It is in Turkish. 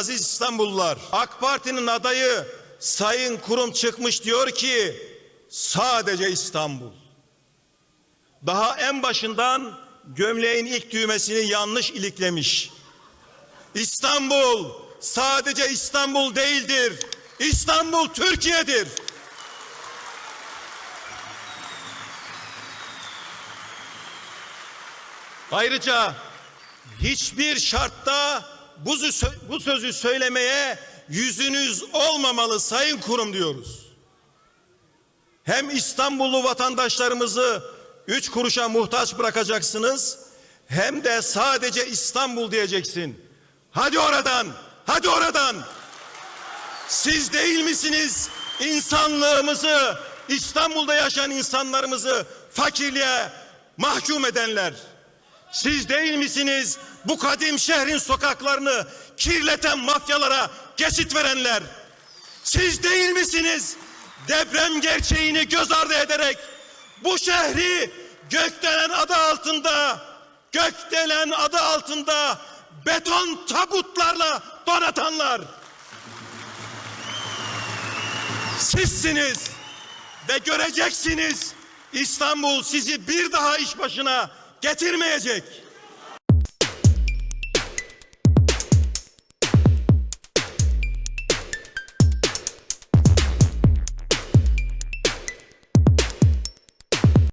Aziz İstanbullular, AK Parti'nin adayı Sayın Kurum çıkmış diyor ki sadece İstanbul. Daha en başından gömleğin ilk düğmesini yanlış iliklemiş. İstanbul sadece İstanbul değildir. İstanbul Türkiye'dir. Ayrıca hiçbir şartta bu, sö- bu sözü söylemeye yüzünüz olmamalı sayın kurum diyoruz. Hem İstanbullu vatandaşlarımızı üç kuruşa muhtaç bırakacaksınız hem de sadece İstanbul diyeceksin. Hadi oradan, hadi oradan. Siz değil misiniz insanlığımızı, İstanbul'da yaşayan insanlarımızı fakirliğe mahkum edenler? Siz değil misiniz bu kadim şehrin sokaklarını kirleten mafyalara geçit verenler? Siz değil misiniz deprem gerçeğini göz ardı ederek bu şehri gökdelen adı altında gökdelen adı altında beton tabutlarla donatanlar? Sizsiniz ve göreceksiniz İstanbul sizi bir daha iş başına getirmeyecek.